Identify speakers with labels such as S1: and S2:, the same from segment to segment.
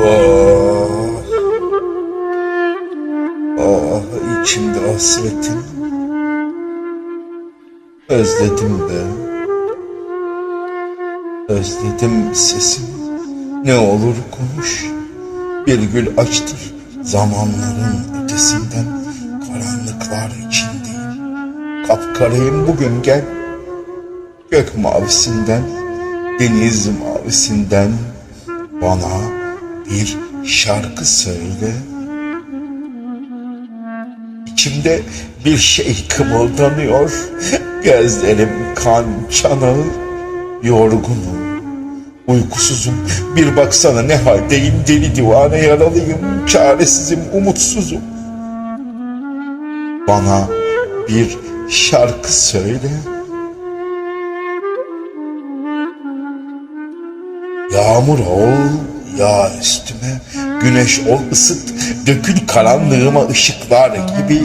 S1: Ah, ah içimde hasretin. Özledim de. Özledim sesin. Ne olur konuş. Bir gül açtır zamanların ötesinden. Karanlıklar içindeyim. Kapkarayım bugün gel. Gök mavisinden, deniz mavisinden bana bir şarkı söyle. İçimde bir şey kımıldanıyor. Gözlerim kan çanağı. Yorgunum. Uykusuzum. Bir baksana ne haldeyim. Deli divane yaralıyım. Çaresizim, umutsuzum. Bana bir şarkı söyle. Yağmur ol, yağ üstüme, güneş ol ısıt, dökül karanlığıma ışıklar gibi,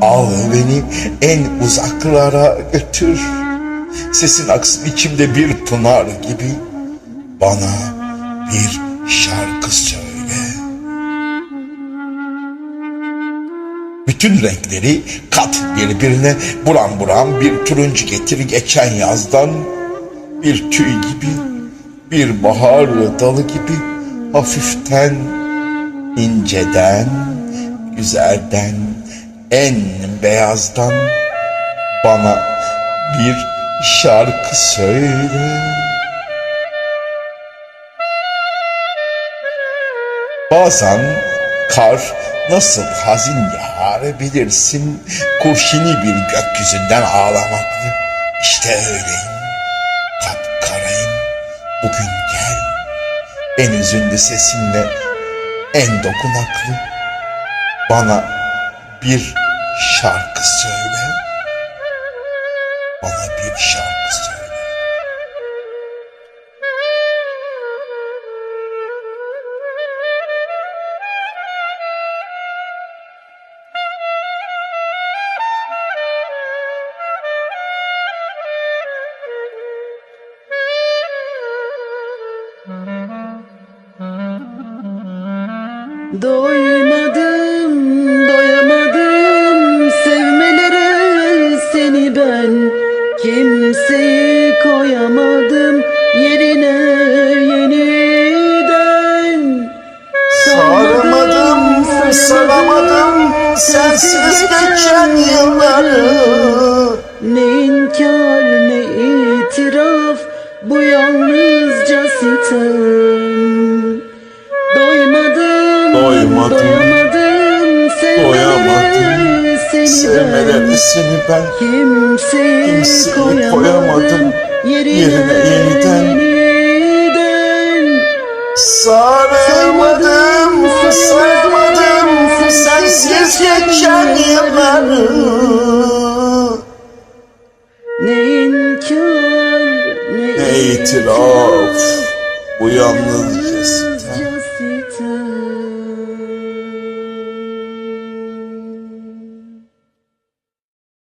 S1: al beni en uzaklara götür. Sesin aksın içimde bir pınar gibi, bana bir şarkı söyle. Bütün renkleri kat birbirine, buram buram bir turuncu getir geçen yazdan, bir tüy gibi, bir bahar dalı gibi hafiften, inceden, güzelden, en beyazdan bana bir şarkı söyle. Bazen kar nasıl hazin yağar bilirsin kurşini bir gökyüzünden ağlamaklı. İşte öyleyim, kapkarayım. Bugün en üzüntü sesinle, en dokunaklı. Bana bir şarkı söyle. Bana bir şarkı söyle.
S2: Doymadım, doyamadım. Sevmelere seni ben. Kimseyi koyamadım. Yerine yeniden
S1: Saramadım, saramadım. Sensiz geçen yılları.
S2: Ne inkar ne itiraf. Bu yalnızca sitem doyamadım
S1: doyamadım
S2: sevmelere seni ben.
S1: Seni ben.
S2: Kimseyi,
S1: Kimseyi
S2: koyamadım,
S1: koyamadım.
S2: Yerine,
S1: yeniden.
S2: yeniden.
S1: Saramadım, saramadım sensiz geçen yılları.
S2: Ne inkar
S1: ne, itiraf. Bu yalnızca